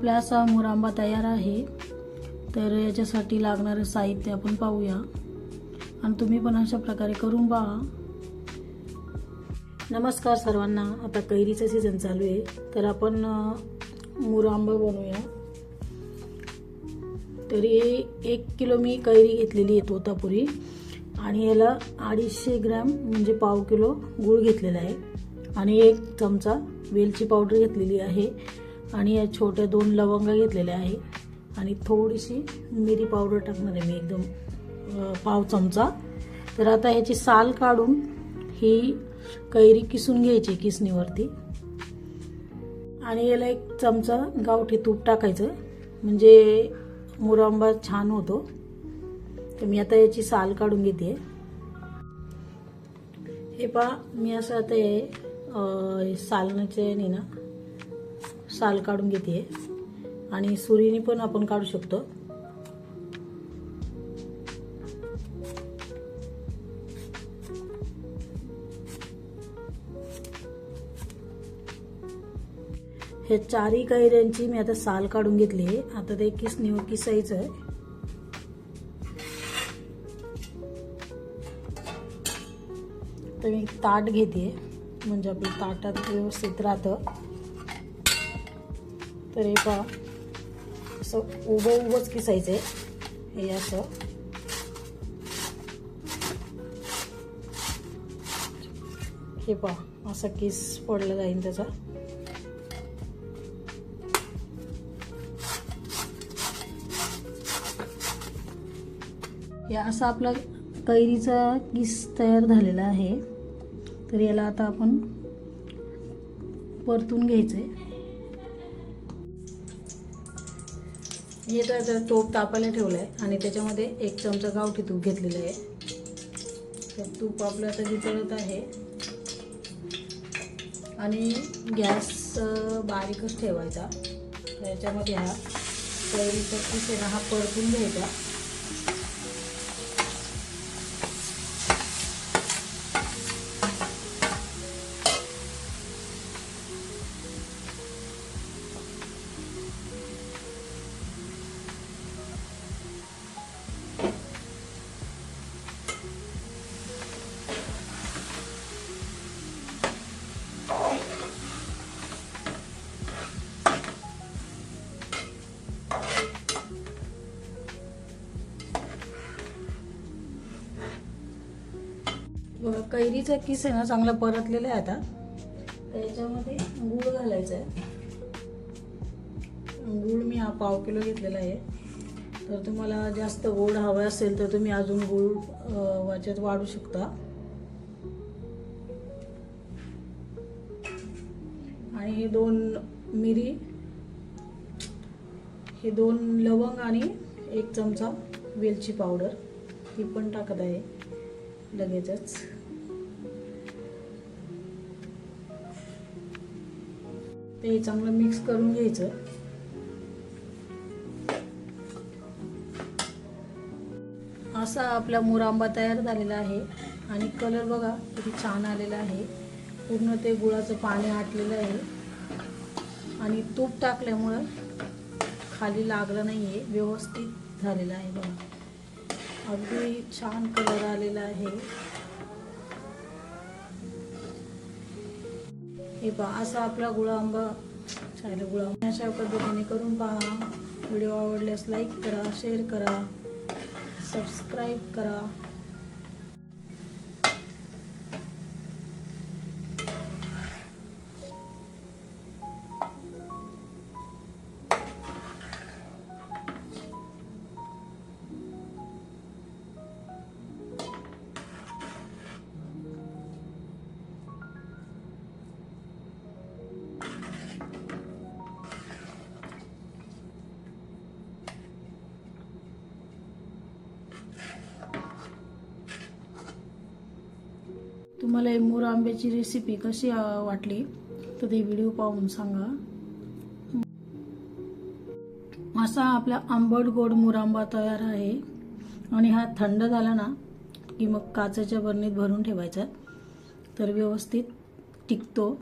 आपला असा मुरांबा तयार आहे. तर याच्यासाठी लागणारं साहित्य आपण पाहूया. आणि तुम्ही पण अशा प्रकारे करून पहा. नमस्कार सर्वांना. आता कैरीचं सीझन चालू आहे. तर आपण मुरांबा बनवूया. तरी एक किलो मी कैरी घेतलेली आहे तोतापुरी. आणि याला अडीचशे ग्रॅम म्हणजे पाव किलो गूळ घेतलेला आहे. आणि एक चमचा वेलची पावडर घेतलेली आहे. आणि या छोट्या दोन लवंगा घेतलेल्या आहे. आणि थोडीशी मिरी पावडर टाकणार आहे मी एकदम पाव चमचा. तर आता ह्याची साल काढून ही कैरी किसून घ्यायची किसणीवरती. आणि याला एक चमचा गावठी तूप टाकायचं. म्हणजे मुरांबा छान होतो. तर मी आता याची साल काढून घेते. हे पहा मी असं आता हे सालनाचे ना साल काढून घेते. आणि सुरीने पण आपण काढू शकतो. हे चारही कैऱ्यांची मी आता साल काढून घेतली. आहे आता ते किसणीवर किसायचं आहे. तर मी ताट घेते. म्हणजे आपलं ताटात व्यवस्थित राहतं. तर हे पहा. असं उभं उभंच किसायचं आहे हे असं. हे पहा असा किस पडला जाईल त्याचा. या असा आपला कैरीचा किस तयार झालेला आहे. तर याला आता आपण परतून घ्यायचं आहे मी तर आता तूप तापायला ठेवलं आहे आणि त्याच्यामध्ये एक चमचा गावठी तूप घेतलेलं आहे. तर तूप आपलं आता वितळत आहे. आणि गॅस बारीकच ठेवायचा. त्याच्यामध्ये हा कैरीचा किसेना हा परतून घ्यायचा. बघा कैरीचा किस आहे ना चांगला परतलेला आहे आता. त्याच्यामध्ये गूळ घालायचा आहे. गूळ मी हा पाव किलो घेतलेला आहे. तर तुम्हाला जास्त गोड हवं असेल तर तुम्ही अजून गूळ अं, वाच्यात वाढू शकता. आणि हे दोन मिरी हे दोन लवंग आणि एक चमचा वेलची पावडर ती पण टाकत आहे लगेचच. ते चांगलं मिक्स करून घ्यायचं. असा आपला मुरांबा तयार झालेला आहे. आणि कलर बघा किती छान आलेला आहे. पूर्ण ते गुळाचं पाणी आटलेलं आहे. आणि तूप टाकल्यामुळं खाली लागलं नाही आहे व्यवस्थित झालेलं आहे बघा. अगदी छान कलर आलेला आहे. हे पहा असा आपला गुळांबा चायला गुळांबा अशा पद्धतीने करून पहा. व्हिडिओ आवडल्यास लाईक करा शेअर करा. सबस्क्राईब करा. तुम्हाला हे मोर आंब्याची रेसिपी कशी वाटली तर ते व्हिडिओ पाहून सांगा. असा आपला आंबट गोड मुरांबा तयार आहे. आणि हा थंड झाला ना की मग काचेच्या बरणीत भरून ठेवायचा. तर व्यवस्थित टिकतो.